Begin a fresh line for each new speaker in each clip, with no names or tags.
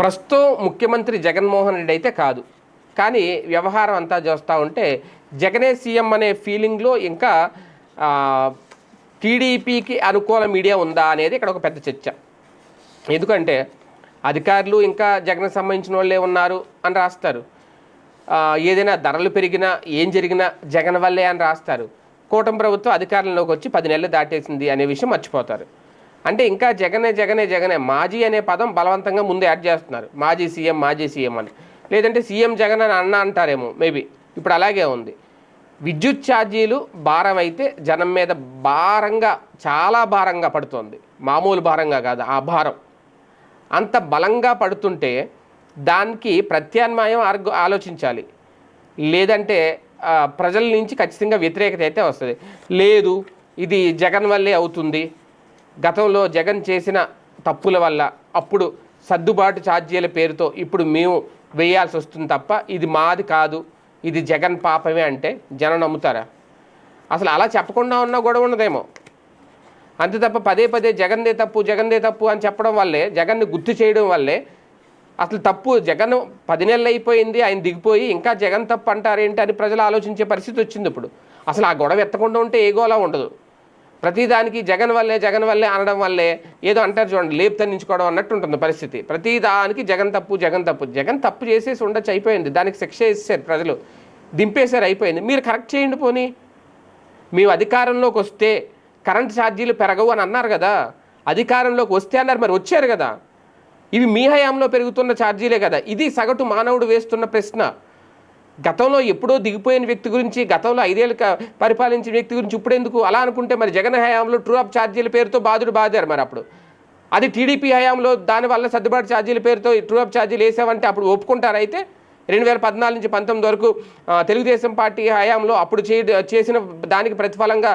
ప్రస్తుతం ముఖ్యమంత్రి జగన్మోహన్ రెడ్డి అయితే కాదు. కానీ వ్యవహారం అంతా చూస్తూ ఉంటే జగనే సీఎం అనే ఫీలింగ్లో ఇంకా టీడీపీకి అనుకూల మీడియా ఉందా అనేది ఇక్కడ ఒక పెద్ద చర్చ. ఎందుకంటే అధికారులు ఇంకా జగన్ సంబంధించిన వాళ్ళే ఉన్నారు అని రాస్తారు. ఏదైనా ధరలు పెరిగినా ఏం జరిగినా జగన్ వల్లే అని రాస్తారు. కూటమి ప్రభుత్వం అధికారంలోకి వచ్చి పది నెలలు దాటేసింది అనే విషయం మర్చిపోతారు. అంటే ఇంకా జగనే జగనే జగనే మాజీ అనే పదం బలవంతంగా ముందు యాడ్ చేస్తున్నారు. మాజీ సీఎం మాజీ సీఎం అని. లేదంటే సీఎం జగన్ అని అన్న అంటారేమో మేబీ. ఇప్పుడు అలాగే ఉంది. విద్యుత్ ఛార్జీలు భారం అయితే జనం మీద భారంగా చాలా భారంగా పడుతుంది. మామూలు భారంగా కాదు ఆ భారం. అంత బలంగా పడుతుంటే దానికి ప్రత్యామ్నాయం ఆర్గ ఆలోచించాలి. లేదంటే ప్రజల నుంచి ఖచ్చితంగా వ్యతిరేకత అయితే వస్తుంది. లేదు ఇది జగన్ వల్లే అవుతుంది. గతంలో జగన్ చేసిన తప్పుల వల్ల అప్పుడు సర్దుబాటు ఛార్జీల పేరుతో ఇప్పుడు మేము వేయాల్సి వస్తుంది తప్ప ఇది మాది కాదు ఇది జగన్ పాపమే అంటే జనం నమ్ముతారా? అసలు అలా చెప్పకుండా ఉన్నా గొడవ ఉన్నదేమో అంతే తప్ప పదే పదే జగన్దే తప్పు జగన్దే తప్పు అని చెప్పడం వల్లే జగన్ని గుర్తు చేయడం వల్లే అసలు తప్పు జగన్ పది నెలలు అయిపోయింది ఆయన దిగిపోయి ఇంకా జగన్ తప్పు అంటారేంటి అని ప్రజలు ఆలోచించే పరిస్థితి వచ్చింది ఇప్పుడు. అసలు ఆ గొడవ ఎత్తకుండా ఉంటే ఏ గోలా ఉండదు. ప్రతిదానికి జగన్ వల్లే జగన్ వల్లే అనడం వల్లే ఏదో అంటారు చూడండి లేపు తన్నించుకోవడం అన్నట్టు ఉంటుంది పరిస్థితి. ప్రతిదానికి జగన్ తప్పు జగన్ తప్పు. జగన్ తప్పు చేసేసి ఉండొచ్చు అయిపోయింది. దానికి శిక్ష ఇస్తారు ప్రజలు. దింపేశారు అయిపోయింది. మీరు కరెక్ట్ చేయండి పోనీ. మేము అధికారంలోకి వస్తే కరెంట్ ఛార్జీలు పెరగవు అని అన్నారు కదా. అధికారంలోకి వస్తే అన్నారు మరి వచ్చారు కదా. ఇవి మీ హయాంలో పెరుగుతున్న ఛార్జీలే కదా. ఇది సగటు మానవుడు వేస్తున్న ప్రశ్న. గతంలో ఎప్పుడో దిగిపోయిన వ్యక్తి గురించి గతంలో ఐదేళ్ళు పరిపాలించిన వ్యక్తి గురించి ఇప్పుడెందుకు? అలా అనుకుంటే మరి జగన్ హయాంలో ట్రూ అప్ ఛార్జీల పేరుతో బాధుడు బాధారు మరి అప్పుడు. అది టీడీపీ హయాంలో దానివల్ల సర్దుబాటు ఛార్జీల పేరుతో ట్రూ అప్ ఛార్జీలు వేసామంటే అప్పుడు ఒప్పుకుంటారైతే రెండు వేల పద్నాలుగు నుంచి పంతొమ్మిది వరకు తెలుగుదేశం పార్టీ హయాంలో అప్పుడు చే చేసిన దానికి ప్రతిఫలంగా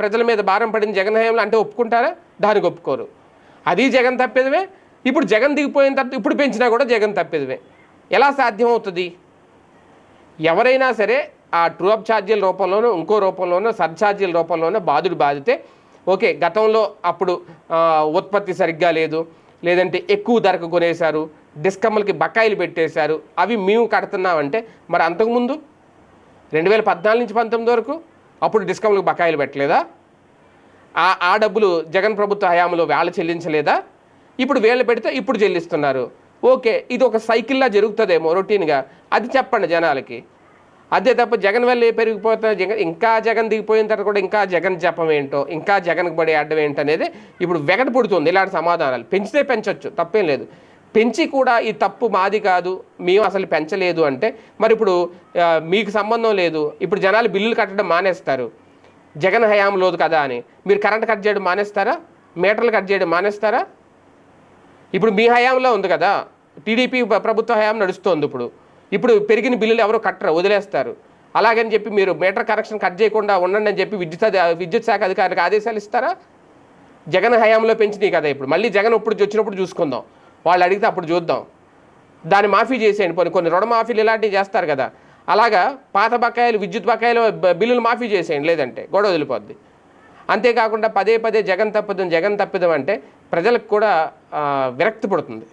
ప్రజల మీద భారం పడిన జగన్ హయాంలో అంటే ఒప్పుకుంటారా? దానికి ఒప్పుకోరు. అది జగన్ తప్పేదివే. ఇప్పుడు జగన్ దిగిపోయిన తర్వాత ఇప్పుడు పెంచినా కూడా జగన్ తప్పేదివే. ఎలా సాధ్యం అవుతుంది? ఎవరైనా సరే ఆ ట్రూ అప్ ఛార్జీల రూపంలోనూ ఇంకో రూపంలోనూ సర్ఛార్జీల రూపంలోనూ బాధుడు బాధితే ఓకే గతంలో అప్పుడు ఉత్పత్తి సరిగ్గా లేదు లేదంటే ఎక్కువ ధరకు కొనేశారు డిస్కమ్లకి బకాయిలు పెట్టేశారు అవి మేము కడుతున్నామంటే మరి అంతకుముందు రెండు వేల పద్నాలుగు నుంచి పంతొమ్మిది వరకు అప్పుడు డిస్కమ్లకు బకాయిలు పెట్టలేదా? ఆ ఆ డబ్బులు జగన్ ప్రభుత్వ హయాంలో వేళ చెల్లించలేదా? ఇప్పుడు వేళ్ళు పెడితే ఇప్పుడు చెల్లిస్తున్నారు. ఓకే ఇది ఒక సైకిల్లా జరుగుతుందేమో రొటీన్గా. అది చెప్పండి జనాలకి. అదే తప్ప జగన్ వల్లే పెరిగిపోతా జగన్ ఇంకా జగన్ దిగిపోయిన తర్వాత కూడా ఇంకా జగన్ జపం ఏంటో ఇంకా జగన్కి పడే అడ్డం ఏంటనేది ఇప్పుడు వెగట పుడుతుంది ఇలాంటి సమాధానాలు. పెంచితే పెంచవచ్చు తప్పేం లేదు. పెంచి కూడా ఈ తప్పు మాది కాదు మేము అసలు పెంచలేదు అంటే మరి ఇప్పుడు మీకు సంబంధం లేదు ఇప్పుడు జనాలు బిల్లులు కట్టడం మానేస్తారు. జగన్ హయాంలో కదా అని. మీరు కరెంట్ కట్ చేయడం మానేస్తారా? మీటర్లు కట్ చేయడం మానేస్తారా? ఇప్పుడు మీ హయాంలో ఉంది కదా. టీడీపీ ప్రభుత్వ హయాం నడుస్తోంది ఇప్పుడు. ఇప్పుడు పెరిగిన బిల్లులు ఎవరు కట్టరు వదిలేస్తారు. అలాగని చెప్పి మీరు మీటర్ కనెక్షన్ కట్ చేయకుండా ఉండండి అని చెప్పి విద్యుత్ విద్యుత్ శాఖ అధికారికి ఆదేశాలు ఇస్తారా? జగన్ హయాంలో పెంచినాయి కదా ఇప్పుడు. మళ్ళీ జగన్ ఇప్పుడు వచ్చినప్పుడు చూసుకుందాం. వాళ్ళు అడిగితే అప్పుడు చూద్దాం. దాన్ని మాఫీ చేసేయండి. కొన్ని కొన్ని రుణమాఫీలు ఇలాంటివి చేస్తారు కదా. అలాగా పాత బకాయిలు విద్యుత్ బకాయిలు బిల్లులు మాఫీ చేసేయండి. లేదంటే గొడవ వదిలిపోద్ది. అంతేకాకుండా పదే పదే జగన్ తప్పుదం జగన్ తప్పిదం అంటే ప్రజలకు కూడా విరక్తి పడుతుంది.